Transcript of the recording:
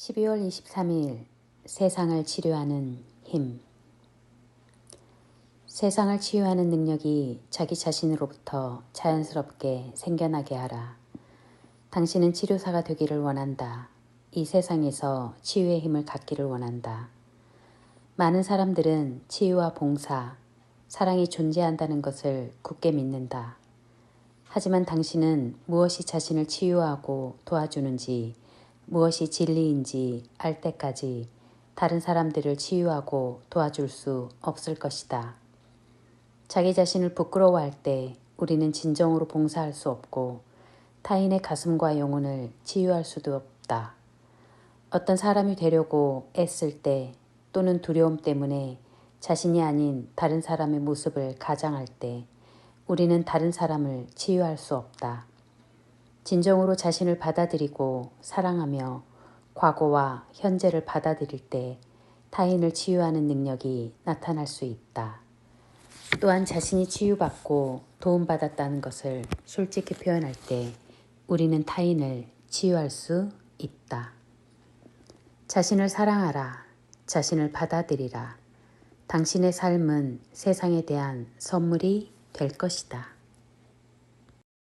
12월 23일 세상을 치료하는 힘 세상을 치유하는 능력이 자기 자신으로부터 자연스럽게 생겨나게 하라. 당신은 치료사가 되기를 원한다. 이 세상에서 치유의 힘을 갖기를 원한다. 많은 사람들은 치유와 봉사, 사랑이 존재한다는 것을 굳게 믿는다. 하지만 당신은 무엇이 자신을 치유하고 도와주는지, 무엇이 진리인지 알 때까지 다른 사람들을 치유하고 도와줄 수 없을 것이다. 자기 자신을 부끄러워할 때 우리는 진정으로 봉사할 수 없고 타인의 가슴과 영혼을 치유할 수도 없다. 어떤 사람이 되려고 애쓸 때 또는 두려움 때문에 자신이 아닌 다른 사람의 모습을 가장할 때 우리는 다른 사람을 치유할 수 없다. 진정으로 자신을 받아들이고 사랑하며 과거와 현재를 받아들일 때 타인을 치유하는 능력이 나타날 수 있다. 또한 자신이 치유받고 도움받았다는 것을 솔직히 표현할 때 우리는 타인을 치유할 수 있다. 자신을 사랑하라. 자신을 받아들이라. 당신의 삶은 세상에 대한 선물이 될 것이다.